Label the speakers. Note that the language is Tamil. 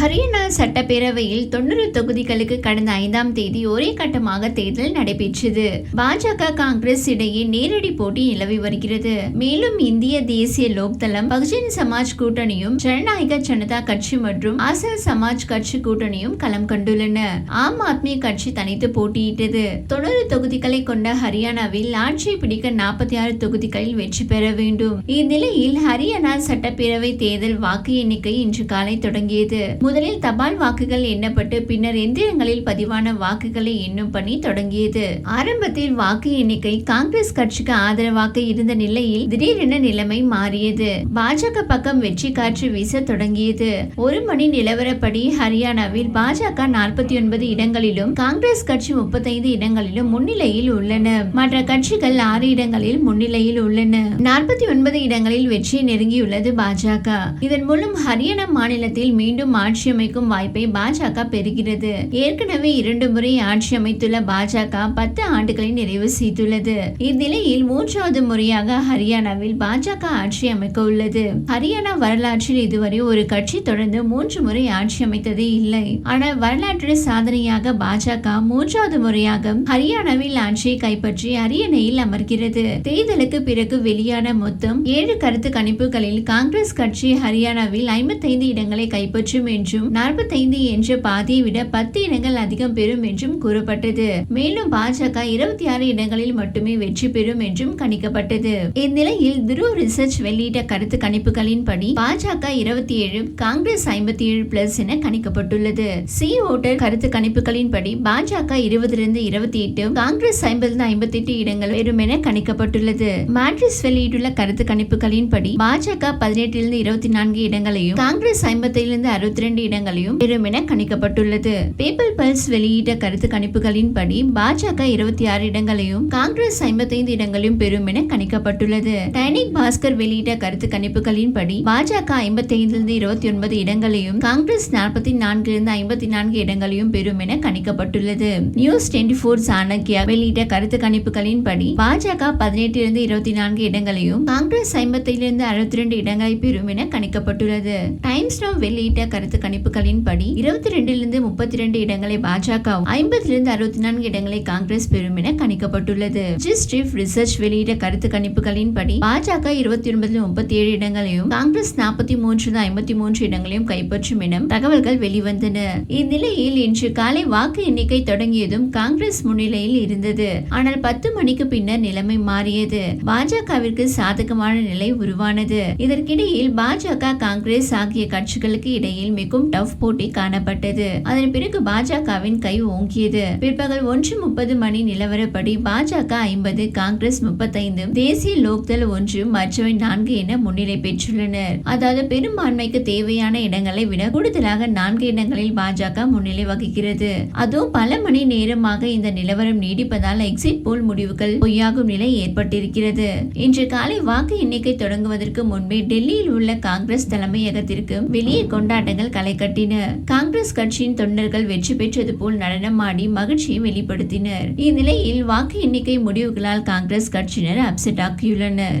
Speaker 1: ஹரியானா சட்டப்பேரவையில் தொண்ணூறு தொகுதிகளுக்கு கடந்த ஐந்தாம் தேதி ஒரே கட்டமாக தேர்தல் நடைபெற்றது. பாஜக காங்கிரஸ் இடையே நேரடி போட்டி நிலவி வருகிறது. மேலும் இந்திய தேசிய லோக்தளம் பகுஜன் சமாஜ் கூட்டணியும் ஜனநாயக ஜனதா கட்சி மற்றும் ஆசல் சமாஜ் கட்சி கூட்டணியும் களம் கண்டுள்ளன. ஆம் ஆத்மி கட்சி தனித்து போட்டியிட்டது. தொண்ணூறு தொகுதிகளை கொண்ட ஹரியானாவில் ஆட்சியை பிடிக்க நாற்பத்தி ஆறு தொகுதிகளில் வெற்றி பெற வேண்டும். இந்நிலையில் ஹரியானா சட்டப்பேரவை தேர்தல் வாக்கு எண்ணிக்கை இன்று காலை தொடங்கியது. முதலில் தபால் வாக்குகள் எண்ணப்பட்டு பின்னர் எந்திரங்களில் பதிவான வாக்குகளை எண்ணும் பணி தொடங்கியது. ஆரம்பத்தில் வாக்கு எண்ணிக்கை காங்கிரஸ் கட்சிக்கு ஆதரவாக இருந்த நிலையில் திடீரென நிலைமை மாறியது. பாஜக பக்கம் வெற்றி காற்று வீச தொடங்கியது. ஒரு மணி நிலவரப்படி ஹரியானாவில் பாஜக நாற்பத்தி ஒன்பது இடங்களிலும் காங்கிரஸ் கட்சி முப்பத்தைந்து இடங்களிலும் முன்னிலையில் உள்ளன. மற்ற கட்சிகள் ஆறு இடங்களில் முன்னிலையில் உள்ளன. நாற்பத்தி ஒன்பது இடங்களில் வெற்றி நெருங்கியுள்ளது பாஜக. இதன் மூலம் ஹரியானா மாநிலத்தில் மீண்டும் ஆட்சி அமைக்கும் வாய்ப்பை பாஜக பெறுகிறது. ஏற்கனவே இரண்டு முறை ஆட்சி அமைத்துள்ள பாஜக பத்து ஆண்டுகளை நிறைவு செய்துள்ளது. இந்நிலையில் மூன்றாவது முறையாக ஹரியானாவில் பாஜக ஆட்சி அமைக்க உள்ளது. ஹரியானா வரலாற்றில் இதுவரை ஒரு கட்சி தொடர்ந்து மூன்று முறை ஆட்சி அமைத்ததே இல்லை. ஆனால் வரலாற்று சாதனையாக பாஜக மூன்றாவது முறையாக ஹரியானாவில் ஆட்சியை கைப்பற்றி அரியணையில் அமர்கிறது. தேர்தலுக்கு பிறகு வெளியான மொத்தம் ஏழு கருத்து கணிப்புகளில் காங்கிரஸ் கட்சி ஹரியானாவில் ஐம்பத்தைந்து இடங்களை கைப்பற்றும் என்றும் நாற்பத்தைந்து என்ற பாதியை விட பத்து இடங்கள் அதிகம் பெறும் என்றும் கூறப்பட்டது. மேலும் பாஜக இருபத்தி ஆறு இடங்களில் மட்டுமே வெற்றி பெறும் என்றும் கணிக்கப்பட்டது. இந்நிலையில் துருவ் ரிசர்ச் வெளியிட்ட கருத்து கணிப்புகளின்படி பாஜக இருபத்தி ஏழு காங்கிரஸ் ஐம்பத்தி ஏழு பிளஸ் என கணிக்கப்பட்டுள்ளது. சி ஓட்டர் கருத்து கணிப்புகளின்படி பாஜக இருபதிலிருந்து இருபத்தி எட்டு காங்கிரஸ் ஐம்பது ஐம்பத்தி எட்டு இடங்கள் பெறும் என கணிக்கப்பட்டுள்ளது. மேட்ரிஸ் வெளியிட்டுள்ள கருத்து கணிப்புகளின்படி பாஜக பதினெட்டிலிருந்து இருபத்தி நான்கு இடங்களையும் காங்கிரஸ் ஐம்பத்திலிருந்து அறுபத்தி இரண்டு இடங்களையும் பெறும் என கணிக்கப்பட்டுள்ளது. பீப்பிள் பல்ஸ் வெளியிட்ட கருத்து கணிப்புகளின்படி பாஜக இருபத்தி ஆறு இடங்களையும் காங்கிரஸ் ஐம்பத்தைந்து இடங்களையும் பெறும் என கணிக்கப்பட்டுள்ளது. டைனிக் பாஸ்கர் வெளியிட்ட கருத்து கணிப்புகளின்படி பாஜக ஐம்பத்தைந்திலிருந்து இருபத்தி ஒன்பது இடங்களையும் காங்கிரஸ் நாற்பத்தி நான்கிலிருந்து ஐம்பத்தி நான்கு இடங்களையும் பெறும் என கணிக்கப்பட்டுள்ளது. நியூஸ் டுவெண்டி போர் சாணக்கியா வெளியிட்ட கருத்து கணிப்புகளின்படி பாஜக பதினெட்டிலிருந்து இருபத்தி நான்கு இடங்களையும் காங்கிரஸ் ஐம்பத்திலிருந்து அறுபத்தி ரெண்டு இடங்களை பெறும் என கணிக்கப்பட்டுள்ளது. டைம்ஸ் நவ் வெளியிட்ட கருத்து கணிப்புகளின் படி இருபத்தி ரெண்டிலிருந்து முப்பத்தி ரெண்டு இடங்களை பாஜகவும் ஐம்பதிலிருந்து அறுபத்தி நான்கு இடங்களை காங்கிரஸ் பெறும் என கணிக்கப்பட்டுள்ளது. ஜிஸ்டிஃப் ரிசர்ச் வெளியிட கருத்து கணிப்புகளின் படி பாஜக இருபத்தி ஒன்பதுல முப்பத்தி ஏழு இடங்களையும் காங்கிரஸ் நாற்பத்தி மூன்று ஐம்பத்தி மூன்று இடங்களையும் கைப்பற்றும் என தகவல்கள் வெளிவந்தன. இந்நிலையில் இன்று காலை வாக்கு எண்ணிக்கை தொடங்கியதும் காங்கிரஸ் முன்னிலையில் இருந்தது. ஆனால் பத்து மணிக்கு பின்னர் நிலைமை மாறியது. பாஜகவிற்கு சாதகமான நிலை உருவானது. இதற்கிடையில் பாஜக காங்கிரஸ் ஆகிய கட்சிகளுக்கு இடையில் மிக மிகவும் டஃப் போட்டி காணப்பட்டது. அதன் பிறகு பாஜகவின் கை ஓங்கியது. பிற்பகல் ஒன்று முப்பது மணி நிலவரப்படி பாஜக ஐம்பது காங்கிரஸ் முப்பத்தைந்து தேசிய லோக்தள் ஒன்று மற்றவை நான்கு என முன்னிலை பெற்றுள்ளனர். அதாவது பெரும்பான்மைக்கு தேவையான இடங்களை விட கூடுதலாக நான்கு இடங்களில் பாஜக முன்னிலை வகிக்கிறது. அதுவும் பல மணி நேரமாக இந்த நிலவரம் நீடிப்பதால் எக்ஸிட் போல் முடிவுகள் பொய்யாகும் நிலை ஏற்பட்டிருக்கிறது. இன்று காலை வாக்கு எண்ணிக்கை தொடங்குவதற்கு முன்பே டெல்லியில் உள்ள காங்கிரஸ் தலைமையகத்திற்கு வெளியே கொண்டாட்டங்கள் களை கட்டினர் காங்கிரஸ் கட்சியின் தொண்டர்கள் வெற்றி பெற்றது போல் நடனமாடி மகிழ்ச்சியை வெளிப்படுத்தினர். இந்நிலையில் வாக்கு எண்ணிக்கை முடிவுகளால் காங்கிரஸ் கட்சியினர் அப்செட் ஆக்கியுள்ளனர்.